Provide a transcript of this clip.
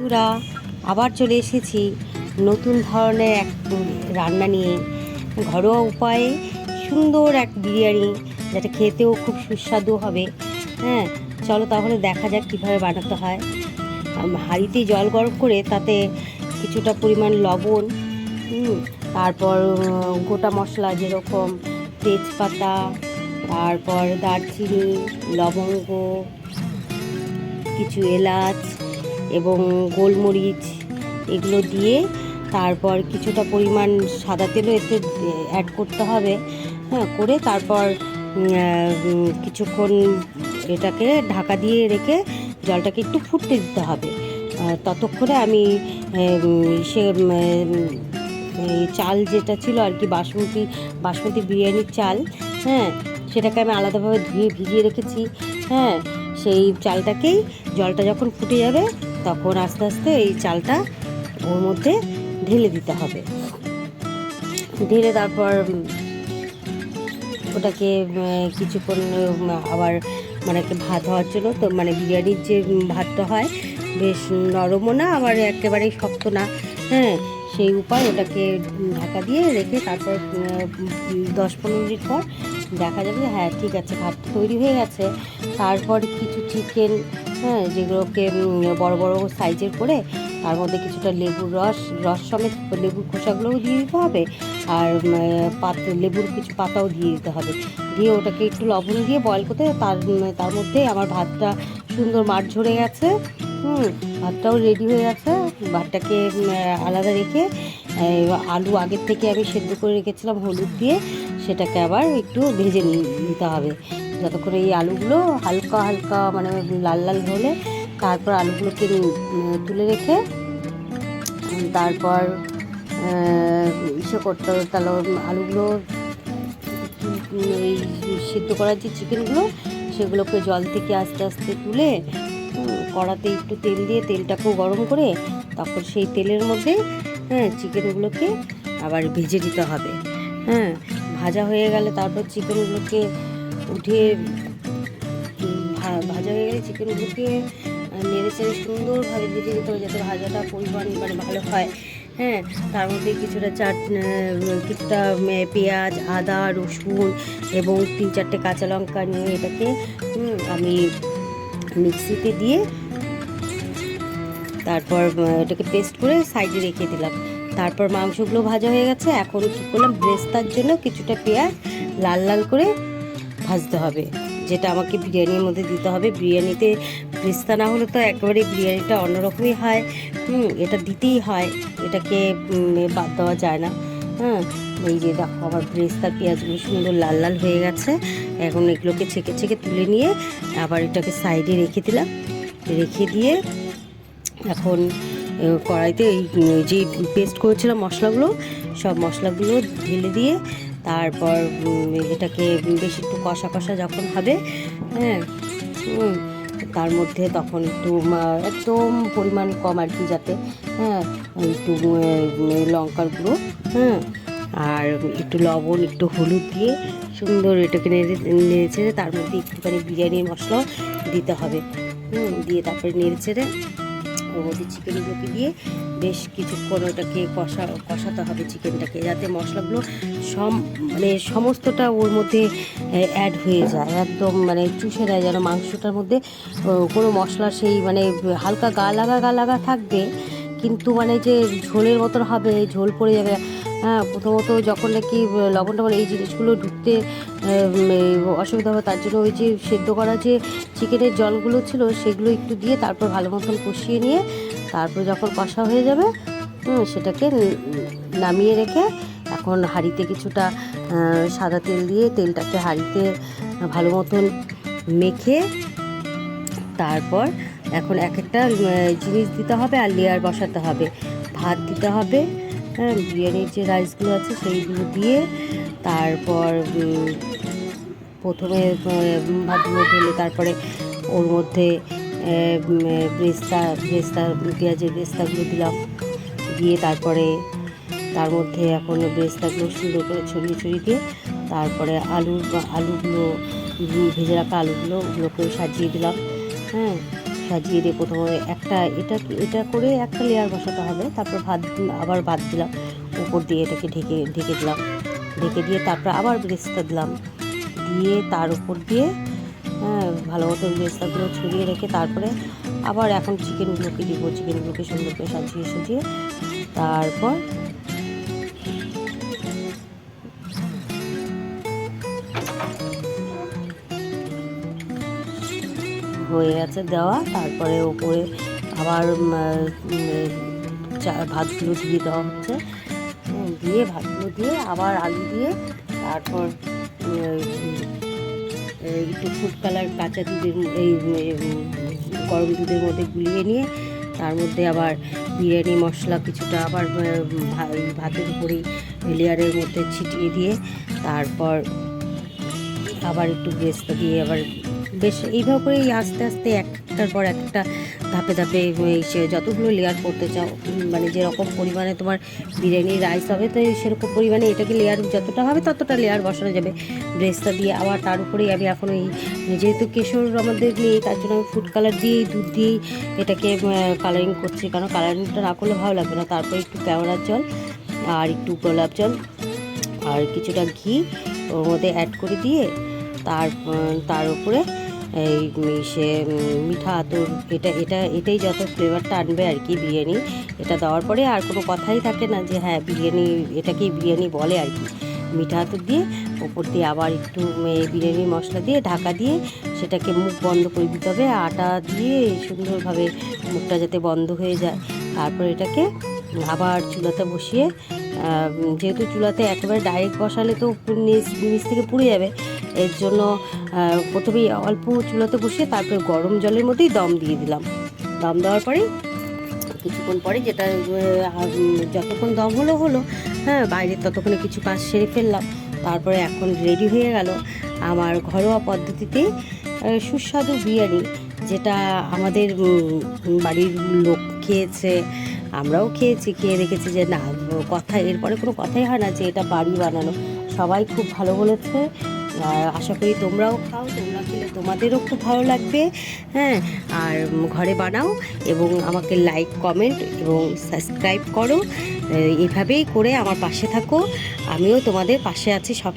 বন্ধুরা, আবার চলে এসেছি নতুন ধরনের এক রান্না নিয়ে। ঘরোয়া উপায়ে সুন্দর এক বিরিয়ানি যেটা খেতেও খুব সুস্বাদু হবে। হ্যাঁ চলো তাহলে দেখা যাক কীভাবে বানাতে হয়। হাঁড়িতে জল গরম করে তাতে কিছুটা পরিমাণ লবণ তারপর গোটা মশলা যেরকম তেজপাতা, তারপর দারচিনি, লবঙ্গ, কিছু এলাচ এবং গোলমরিচ এগুলো দিয়ে তারপর কিছুটা পরিমাণ সাদা তেলও এতে অ্যাড করতে হবে। হ্যাঁ করে তারপর কিছুক্ষণ এটাকে ঢাকা দিয়ে রেখে জলটাকে একটু ফুটতে দিতে হবে। ততক্ষণে আমি সে চাল যেটা ছিল আর কি, বাসমতি বাসমতি বিরিয়ানির চাল হ্যাঁ সেটাকে আমি আলাদাভাবে ধুয়ে ভিজিয়ে রেখেছি। হ্যাঁ সেই চালটাকেই জলটা যখন ফুটে যাবে তখন আস্তে আস্তে এই চালটা ওর মধ্যে ঢেলে দিতে হবে। ঢেলে তারপর ওটাকে কিছুক্ষণ আবার মানে ভাত হওয়ার জন্য তো মানে বিরিয়ানির যে ভাতটা হয়, বেশ নরমও না, আবার একেবারেই শক্ত না হ্যাঁ সেই উপায় ওটাকে ঢাকা দিয়ে রেখে তারপর দশ পনেরো মিনিট পর দেখা যাবে হ্যাঁ ঠিক আছে, ভাতটা তৈরি হয়ে গেছে। তারপর কিছু চিকেন হ্যাঁ যেগুলোকে বড় বড় সাইজের করে তার মধ্যে কিছুটা লেবুর রস রস সমেত লেবুর খোসাগুলোও দিয়ে দিতে হবে আর পাত, লেবুর কিছু পাতাও দিয়ে দিতে হবে। দিয়ে ওটাকে একটু লবণ দিয়ে বয়ল করতে তার তার মধ্যে আমার ভাতটা সুন্দর মাঠ ঝরে গেছে, হুম, ভাতটাও রেডি হয়ে গেছে। ভাতটাকে আলাদা রেখে আলু আগের থেকে আমি সেদ্ধ করে রেখেছিলাম হলুদ দিয়ে, সেটাকে আবার একটু ভেজে নিতে হবে। যতক্ষণ এই আলুগুলো হালকা হালকা মানে লাল লাল হলে তারপর আলুগুলোকে তুলে রেখে তারপর ইসে করতে হবে। তাহলে আলুগুলো এই সিদ্ধ করার যে চিকেনগুলো, সেগুলোকে জল থেকে আস্তে আস্তে তুলে কড়াতে একটু তেল দিয়ে তেলটাকেও গরম করে, তারপর সেই তেলের মধ্যে হ্যাঁ চিকেনগুলোকে আবার ভেজে দিতে হবে। হ্যাঁ ভাজা হয়ে গেলে তারপর চিকেনগুলোকে ভা- ভাজা হয়ে গেলে চিকেনগুলোকে নেড়ে চেড়ে সুন্দরভাবে ভেজে দিতে হবে যাতে ভাজাটা পরিমাণ মানে ভালো হয়। হ্যাঁ তার মধ্যে কিছুটা চাট কিছুটা পেঁয়াজ, আদা, রসুন এবং তিন চারটে কাঁচা লঙ্কা নিয়ে এটাকে আমি মিক্সিতে দিয়ে তারপর এটাকে পেস্ট করে সাইডে রেখে দিলাম। তারপর মাংসগুলো ভাজা হয়ে গেছে। এখন কী করলাম? ব্রেস্তার জন্য কিছুটা পেঁয়াজ লাল লাল করে ভাজতে হবে। যেটা আমাকে বিরিয়ানির মধ্যে দিতে হবে। বিরিয়ানিতে ব্রেস্তা না হলে তো একেবারে বিরিয়ানিটা অন্যরকমই হয়। হুম, এটা দিতেই হয়। এটাকে বাদ দেওয়া যায় না। হ্যাঁ এই যে দেখো আমার ব্রেস্তার পেঁয়াজগুলো সুন্দর লাল লাল হয়ে গেছে। এখন এগুলোকে ছেঁকে ছেঁকে তুলে নিয়ে আবার এটাকে সাইডে রেখে দিলাম। রেখে দিয়ে এখন কড়াইতে এই যে পেস্ট করেছিলাম মশলাগুলো, সব মশলাগুলো ঢেলে দিয়ে তারপর এটাকে বেশ একটু কষা কষা যখন হবে হ্যাঁ তার মধ্যে তখন একটু একদম পরিমাণ কম আর কি যাতে হ্যাঁ একটু লঙ্কার গুঁড়ো হ্যাঁ আর একটু লবণ, একটু হলুদ দিয়ে সুন্দর এটাকে নেড়ে নেড়ে ছেড়ে তার মধ্যে একটুখানি বিরিয়ানির মশলাও দিতে হবে। দিয়ে তারপরে নেড়ে ছেড়ে মধ্যে চিকেনগুলোকে দিয়ে বেশ কিছুক্ষণ ওটাকে কষা, কষাতে হবে চিকেনটাকে যাতে মশলাগুলো সম মানে সমস্তটা ওর মধ্যে অ্যাড হয়ে যায়। একদম মানে চুষে দেয় যেন মাংসটার মধ্যে কোনো মশলা সেই মানে হালকা গা লাগা গা লাগা থাকবে, কিন্তু মানে যে ঝোলের মতন হবে, ঝোল পড়ে যাবে। হ্যাঁ প্রথমত যখন নাকি লবণ টবণ এই জিনিসগুলো ঢুকতে অসুবিধা হবে, তার জন্য ওই যে সেদ্ধ করা যে চিকেনের জলগুলো ছিল, সেগুলো একটু দিয়ে তারপর ভালো মতন কষিয়ে নিয়ে, তারপর যখন কষা হয়ে যাবে সেটাকে নামিয়ে রেখে এখন হাঁড়িতে কিছুটা সাদা তেল দিয়ে তেলটাকে হাঁড়িতে ভালো মতন মেখে, তারপর এখন এক একটা জিনিস দিতে হবে আর লেয়ার বসাতে হবে। ভাত দিতে হবে হ্যাঁ বিরিয়ানির যে রাইসগুলো আছে সেইগুলো দিয়ে তারপর প্রথমে ভাতগুলো ঢেলে তারপরে ওর মধ্যে ব্রেস্তা ব্রেস্তা পেঁয়াজের ব্রেস্তাগুলো দিলাম। দিয়ে তারপরে তার মধ্যে এখন ব্রেস্তাগুলো সুন্দর করে ছড়িয়ে ছড়িয়ে দিয়ে তারপরে আলু আলুগুলো ভেজে রাখা আলুগুলো ওগুলোকেও সাজিয়ে দিলাম। হ্যাঁ সাজিয়ে দিয়ে প্রথমে একটা, এটা এটা করে একটা লেয়ার বসাতে হবে। তারপর ভাত, আবার ভাত দিলাম। উপর দিয়ে এটাকে ঢেকে ঢেকে দিলাম। ঢেকে দিয়ে তারপর আবার ব্রেস্তা দিলাম। দিয়ে তার উপর দিয়ে হ্যাঁ ভালো মতো ব্রেস্তাগুলো ছড়িয়ে রেখে তারপরে আবার এখন চিকেনগুলোকে দিব। চিকেনগুলোকে সুন্দর করে সাজিয়ে সাজিয়ে তারপর হয়ে গেছে দেওয়া। তারপরে ওপরে আবার ভাতগুলো দিয়ে দেওয়া হচ্ছে। দিয়ে ভাতগুলো দিয়ে আবার আলু দিয়ে তারপর একটু ফুড কালার কাঁচা দুধের এই গরম দুধের মধ্যে গুলিয়ে নিয়ে তার মধ্যে আবার বিরিয়ানি মশলা কিছুটা আবার ভাতের উপরেই লেয়ারের মধ্যে ছিটিয়ে দিয়ে তারপর আবার একটু ব্রেস্তা দিয়ে আবার বেশ এইভাবে করেই আস্তে আস্তে একটার পর একটা ধাপে ধাপে সে যতগুলো লেয়ার করতে চাও মানে যেরকম পরিমাণে তোমার বিরিয়ানি রাইস হবে, তো সেরকম পরিমাণে এটাকে লেয়ার যতটা হবে ততটা লেয়ার বসানো যাবে। ব্রেস্তা দিয়ে আবার তার উপরেই আমি এখন এই, যেহেতু কেশর আমাদের নেই, তার জন্য আমি ফুড কালার দিয়েই, দুধ দিয়েই এটাকে কালারিং করছি। কারণ কালারিংটা না করলে ভালো লাগবে না। তারপরে একটু কেওড়ার জল আর একটু গোলাপ জল আর কিছুটা ঘি ওর মধ্যে অ্যাড করে দিয়ে তার তার উপরে এই সে মিঠা আতর, এটা এটা, এটাই যত ফ্লেভারটা আনবে আর কি বিরিয়ানি, এটা দেওয়ার পরে আর কোনো কথাই থাকে না যে হ্যাঁ বিরিয়ানি, এটাকেই বিরিয়ানি বলে আর কি। মিঠা আতর দিয়ে ওপর দিয়ে আবার একটু বিরিয়ানি মশলা দিয়ে ঢাকা দিয়ে সেটাকে মুখ বন্ধ করে দিতে হবে, আটা দিয়ে সুন্দরভাবে মুখটা যাতে বন্ধ হয়ে যায়। তারপর এটাকে আবার চুলাতে বসিয়ে যেহেতু চুলাতে একেবারে ডাইরেক্ট বসালে তো নিচ নিচ থেকে পুড়ে যাবে এর জন্য প্রথমেই অল্প চুলাতে বসিয়ে তারপরে গরম জলের মধ্যেই দম দিয়ে দিলাম। দম দেওয়ার পরেই কিছুক্ষণ পরে যেটা যতক্ষণ দম হলো হলো হ্যাঁ বাইরে ততক্ষণে কিছু কাজ সেরে ফেললাম। তারপরে এখন রেডি হয়ে গেল আমার ঘরোয়া পদ্ধতিতে সুস্বাদু বিরিয়ানি, যেটা আমাদের বাড়ির লোক খেয়েছে, আমরাও খেয়েছি, খেয়ে দেখেছি যে না কথা এরপরে কোনো কথাই হয় না যে এটা বাড়ি বানানো। সবাই খুব ভালো বলেছে আর আশা করি তোমরাও খাও, তোমরা খেলে তোমাদেরও খুব ভালো লাগবে হ্যাঁ? আর ঘরে বানাও এবং আমাকে লাইক কমেন্ট এবং সাবস্ক্রাইব করো। এভাবেই করে আমার পাশে থাকো। আমিও তোমাদের পাশে আছি সব